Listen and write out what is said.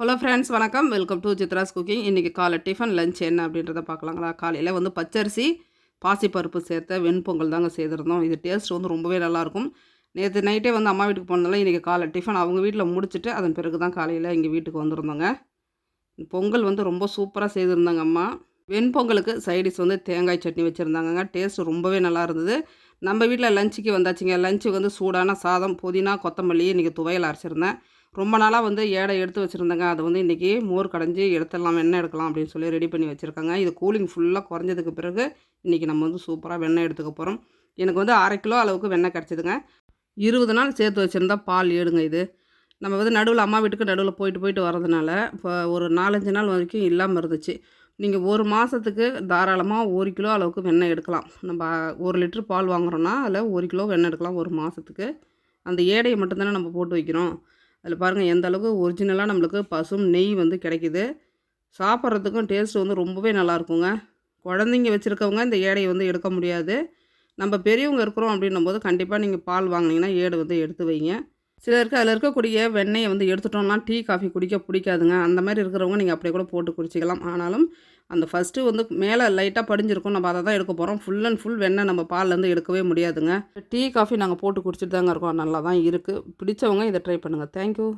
Hello friends வணக்கம். Welcome to Chitra's cooking இன்றைக்கி காலை டிஃபன் லஞ்ச் என்ன அப்படின்றத பார்க்கலாங்களா? காலையில் வந்து பச்சரிசி பாசிப்பருப்பு சேர்த்த வெண்பொங்கல் தாங்க செய்திருந்தோம். இது டேஸ்ட் வந்து ரொம்பவே நல்லாயிருக்கும். நேற்று நைட்டே வந்து அம்மா வீட்டுக்கு போனதால இன்றைக்கி காலை டிஃபன் அவங்க வீட்டில் முடிச்சுட்டு அதன் பிறகு தான் காலையில் எங்கள் வீட்டுக்கு வந்திருந்தோங்க. பொங்கல் வந்து ரொம்ப சூப்பராக செய்திருந்தாங்க அம்மா. வெண்பொங்கலுக்கு சைடிஷ் வந்து தேங்காய் சட்னி வச்சுருந்தாங்கங்க. டேஸ்ட் ரொம்பவே நல்லா இருந்தது நம்ம வீட்டில் லஞ்சுக்கு வந்தாச்சுங்க. லஞ்சுக்கு வந்து சூடான சாதம் புதினா கொத்தமல்லி இன்றைக்கி துவையல் அரைச்சிருந்தேன். ரொம்ப நாளாக வந்து ஏடை எடுத்து வச்சுருந்தேங்க. அதை வந்து இன்றைக்கி மோர் கடைஞ்சி எடுத்துடலாம் வெண்ணெய் எடுக்கலாம் அப்படின்னு சொல்லி ரெடி பண்ணி வச்சுருக்காங்க. இது கூலிங் ஃபுல்லாக குறைஞ்சதுக்கு பிறகு இன்றைக்கி நம்ம வந்து சூப்பராக வெண்ணெய் எடுத்துக்க போகிறோம் எனக்கு வந்து அரை கிலோ அளவுக்கு வெண்ணெய் கிடச்சிதுங்க. இருபது நாள் சேர்த்து வச்சுருந்தா பால் ஏடுங்க இது. நம்ம வந்து நடுவில் அம்மா வீட்டுக்கு நடுவில் போயிட்டு போயிட்டு வரதுனால இப்போ ஒரு நாலஞ்சு நாள் வரைக்கும் இல்லாமல் இருந்துச்சு. நீங்கள் ஒரு மாதத்துக்கு தாராளமாக ஒரு கிலோ அளவுக்கு வெண்ணெய் எடுக்கலாம். நம்ம ஒரு லிட்டர் பால் வாங்குறோன்னா அதில் ஒரு கிலோ வெண்ணெய் எடுக்கலாம் ஒரு மாதத்துக்கு அந்த ஏடையை மட்டும்தானே நம்ம போட்டு வைக்கிறோம். அதில் பாருங்கள் எந்த அளவுக்கு ஒரிஜினலாக நம்மளுக்கு பசும் நெய் வந்து கிடைக்கிது. சாப்பிட்றதுக்கும் டேஸ்ட் வந்து ரொம்பவே நல்லாயிருக்குங்க குழந்தைங்க வச்சுருக்கவங்க இந்த ஏடையை வந்து எடுக்க முடியாது. நம்ம பெரியவங்க இருக்கிறோம் அப்படின்னும் போது கண்டிப்பாக நீங்கள் பால் வாங்கினீங்கன்னா ஏடு வந்து எடுத்து வைங்க. சிலருக்கு அதில் இருக்கக்கூடிய வெண்ணெயை வந்து எடுத்துட்டோம்னா டீ காஃபி குடிக்க பிடிக்காதுங்க. அந்த மாதிரி இருக்கிறவங்க நீங்கள் அப்படியே கூட போட்டு குடிச்சிக்கலாம். ஆனாலும் அந்த ஃபஸ்ட்டு வந்து மேலே லைட்டாக படிஞ்சிருக்கும். நம்ம அதை தான் எடுக்க போகிறோம் ஃபுல் அண்ட் ஃபுல் வெண்ணெய் நம்ம பால்லேருந்து எடுக்கவே முடியாதுங்க. டீ காஃபி நாங்கள் போட்டு குடிச்சிட்டு தாங்க இருக்கோம். நல்லா தான் இருக்குது பிடிச்சவங்க இதை ட்ரை பண்ணுங்கள் தேங்க்யூ